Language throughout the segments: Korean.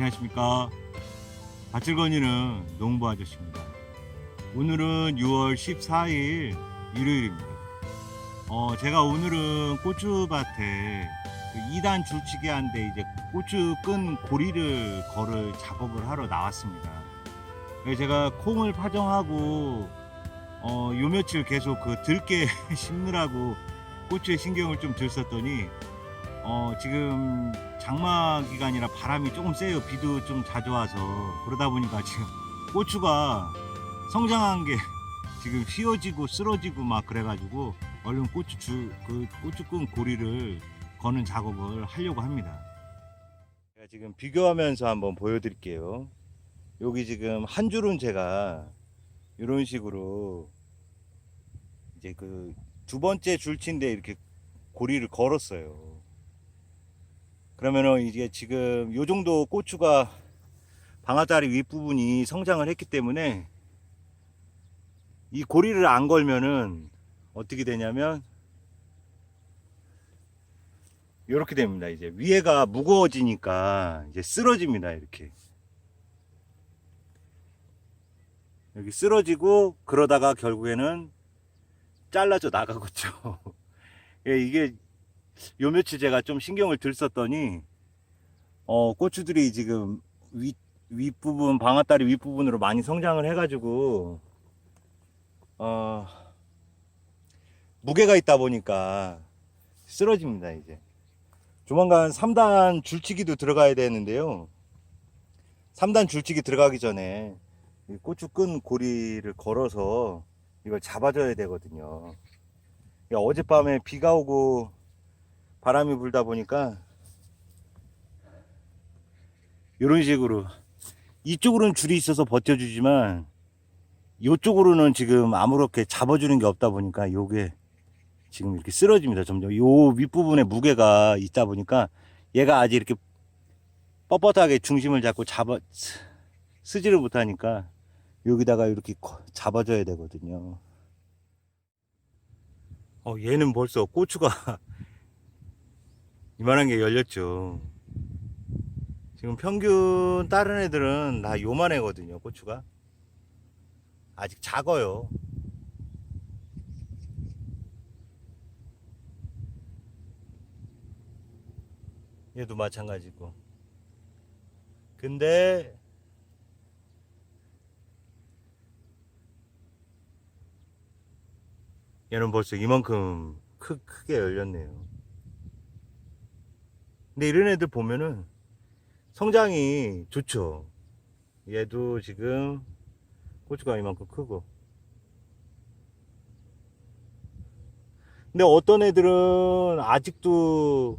안녕하십니까. 밭을거니는 농부 아저씨입니다. 오늘은 6월 14일 일요일입니다. 어, 제가 오늘은 고추밭에 그 2단 줄치기 한데 이제 고추 끈 고리를 걸을 작업을 하러 나왔습니다. 제가 콩을 파종하고 어, 요 며칠 계속 그 들깨 심느라고 고추에 신경을 좀 들었더니 어, 지금 장마 기간이라 바람이 조금 세요. 비도 좀 자주 와서 그러다 보니까 지금 고추가 성장한 게 지금 휘어지고 쓰러지고 막 그래가지고 얼른 고추 주, 그 고추끈 고리를 거는 작업을 하려고 합니다. 제가 지금 비교하면서 한번 보여드릴게요. 여기 지금 한 줄은 제가 이런 식으로 이제 그 두 번째 줄치인데 이렇게 고리를 걸었어요. 그러면은 이게 지금 요 정도 고추가 방아다리 윗부분이 성장을 했기 때문에 이 고리를 안 걸면은 어떻게 되냐면 이렇게 됩니다. 이제 위에가 무거워지니까 이제 쓰러집니다. 이렇게 여기 쓰러지고 그러다가 결국에는 잘라져 나가겠죠. 예, 이게 요 며칠 제가 좀 신경을 들었더니 어 고추들이 지금 윗 윗부분 방아다리 윗부분으로 많이 성장을 해가지고 어 무게가 있다 보니까 쓰러집니다 이제. 조만간 3단 줄치기도 들어가야 되는데요. 3단 줄치기 들어가기 전에 이 고추 끈 고리를 걸어서 이걸 잡아줘야 되거든요. 어젯밤에 비가 오고 바람이 불다 보니까 이런 식으로 이쪽으로는 줄이 있어서 버텨주지만 이쪽으로는 지금 아무렇게 잡아주는 게 없다 보니까 요게 지금 이렇게 쓰러집니다 점점. 요 윗부분에 무게가 있다 보니까 얘가 아직 이렇게 뻣뻣하게 중심을 잡고 잡아 스- 쓰지를 못하니까 여기다가 이렇게 거- 잡아줘야 되거든요. 어 얘는 벌써 고추가 이만한 게 열렸죠. 지금 평균 다른 애들은 다 요만 해거든요, 고추가. 아직 작아요. 얘도 마찬가지고. 근데 얘는 벌써 이만큼 크, 크게 열렸네요. 근데 이런 애들 보면은 성장이 좋죠. 얘도 지금 고추가 이만큼 크고. 근데 어떤 애들은 아직도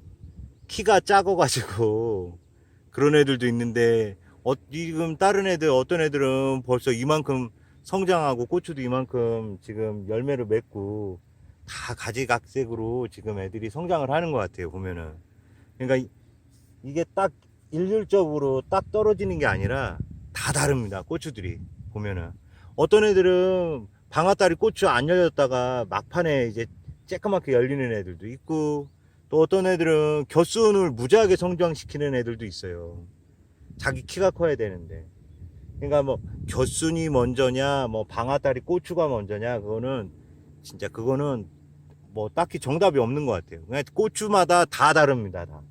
키가 작아가지고 그런 애들도 있는데 어, 지금 다른 애들 어떤 애들은 벌써 이만큼 성장하고 고추도 이만큼 지금 열매를 맺고 다 가지각색으로 지금 애들이 성장을 하는 것 같아요 보면은 그러니까 이- 이게 딱 일률적으로 딱 떨어지는 게 아니라 다 다릅니다. 고추들이 보면은 어떤 애들은 방아다리 고추 안 열렸다가 막판에 이제 쬐끄맣게 열리는 애들도 있고 또 어떤 애들은 곁순을 무지하게 성장시키는 애들도 있어요. 자기 키가 커야 되는데. 그러니까 뭐 곁순이 먼저냐 뭐 방아다리 고추가 먼저냐 그거는 진짜 그거는 뭐 딱히 정답이 없는 것 같아요. 그냥 고추마다 다 다릅니다. 다.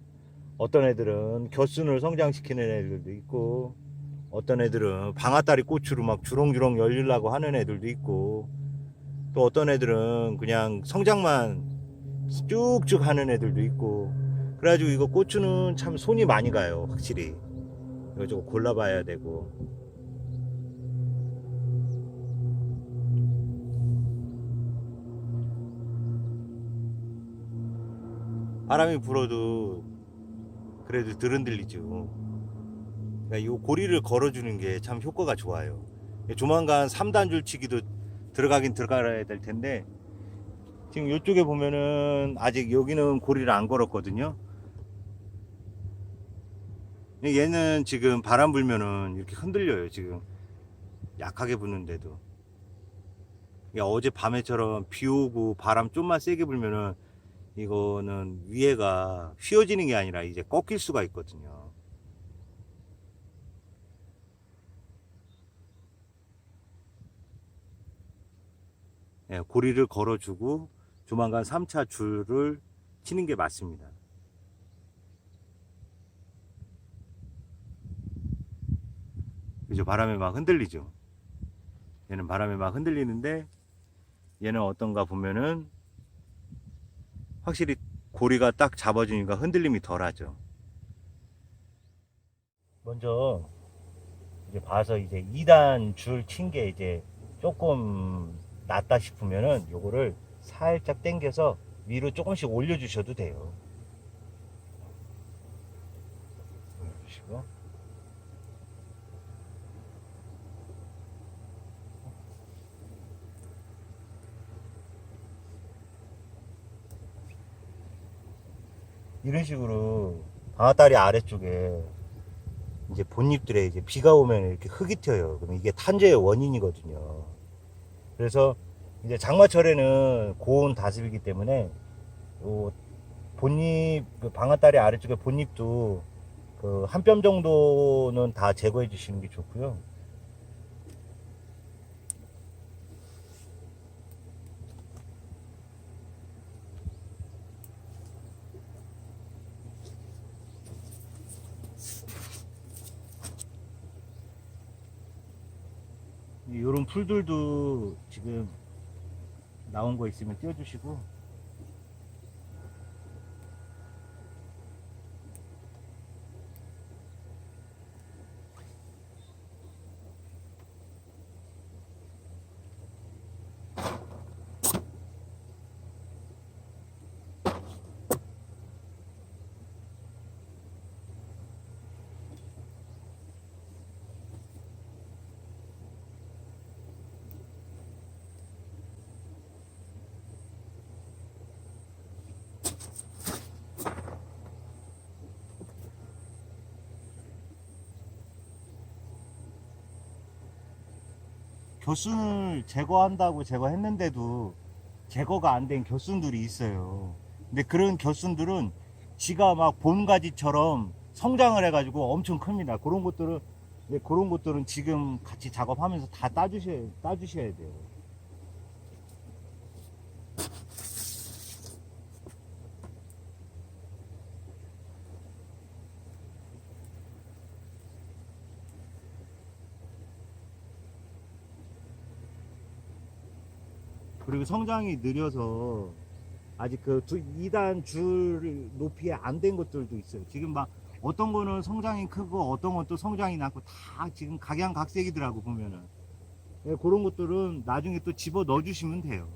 어떤 애들은 곁순을 성장시키는 애들도 있고 어떤 애들은 방아다리 고추로 막 주렁주렁 열리려고 하는 애들도 있고 또 어떤 애들은 그냥 성장만 쭉쭉 하는 애들도 있고 그래가지고 이거 고추는 참 손이 많이 가요 확실히. 이거 좀 골라봐야 되고. 바람이 불어도 그래도 덜 흔들리죠. 그러니까 이 고리를 걸어주는 게 참 효과가 좋아요. 조만간 3단 줄치기도 들어가긴 들어가야 될 텐데 지금 이쪽에 보면은 아직 여기는 고리를 안 걸었거든요. 얘는 지금 바람 불면은 이렇게 흔들려요. 지금 약하게 부는데도. 그러니까 어제 밤에처럼 비 오고 바람 좀만 세게 불면은 이거는 위에가 휘어지는 게 아니라 이제 꺾일 수가 있거든요. 예, 고리를 걸어주고 조만간 3차 줄을 치는 게 맞습니다. 그죠? 바람에 막 흔들리죠. 얘는 바람에 막 흔들리는데 얘는 어떤가 보면은 확실히 고리가 딱 잡아주니까 흔들림이 덜하죠. 먼저 이제 봐서 이제 2단 줄 친 게 이제 조금 낫다 싶으면은 요거를 살짝 당겨서 위로 조금씩 올려주셔도 돼요. 올려주시고. 이런 식으로 방아다리 아래쪽에 이제 본잎들에 이제 비가 오면 이렇게 흙이 튀어요. 그럼 이게 탄저의 원인이거든요. 그래서 이제 장마철에는 고온 다습이기 때문에 요 본잎 그 방아다리 아래쪽에 본잎도 그 한 뼘 정도는 다 제거해 주시는 게 좋고요. 이런 풀들도 지금 나온 거 있으면 띄워주시고 겨순을 제거한다고 제거했는데도 제거가 안된 겨순들이 있어요. 근데 그런 겨순들은 지가 막 봄가지처럼 성장을 해가지고 엄청 큽니다. 그런 것들은 네, 그런 것들은 지금 같이 작업하면서 다 따주셔야 따주셔야 돼요. 그리고 성장이 느려서 아직 그 두, 2단 줄 높이에 안 된 것들도 있어요. 지금 막 어떤 거는 성장이 크고 어떤 것도 성장이 낮고 다 지금 각양각색이더라고 보면은. 예, 그런 것들은 나중에 또 집어 넣어 주시면 돼요.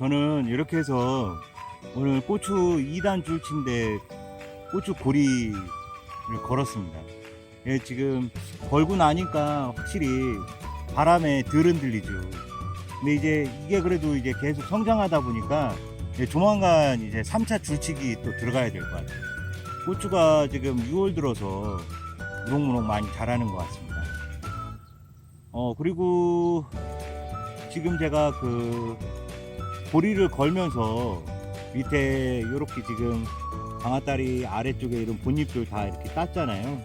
저는 이렇게 해서 오늘 고추 2단 줄치인데 고추 고리를 걸었습니다. 예, 지금 걸고 나니까 확실히 바람에 덜 흔들리죠. 근데 이제 이게 그래도 이제 계속 성장하다 보니까 이제 조만간 이제 3차 줄치기 또 들어가야 될 것 같아요. 고추가 지금 6월 들어서 무럭무럭 많이 자라는 것 같습니다. 어, 그리고 지금 제가 그 고리를 걸면서 밑에 이렇게 지금 방아다리 아래쪽에 이런 본잎들 다 이렇게 땄잖아요.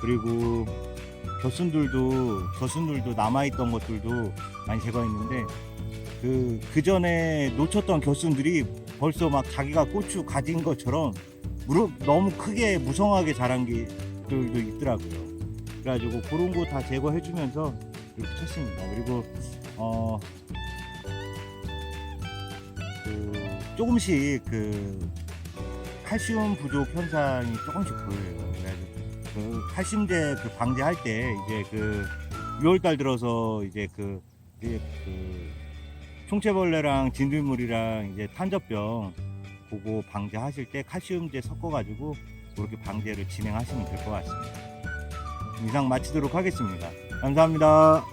그리고 겨순들도 겨순들도 남아있던 것들도 많이 제거했는데 그, 그 전에 놓쳤던 겨순들이 벌써 막 자기가 고추 가진 것처럼 무릎 너무 크게 무성하게 자란 게들도 있더라고요. 그래가지고 그런 거 다 제거해주면서 이렇게 쳤습니다. 그리고 어, 그 조금씩 그 칼슘 부족 현상이 조금씩 보여요. 그래가지고 그 칼슘제 그 방제할 때 이제 그 6월달 들어서 이제 그, 이제 그 총체벌레랑 진딧물이랑 이제 탄저병 그거 방제하실 때 칼슘제 섞어가지고 그렇게 방제를 진행하시면 될 것 같습니다. 이상 마치도록 하겠습니다. 감사합니다.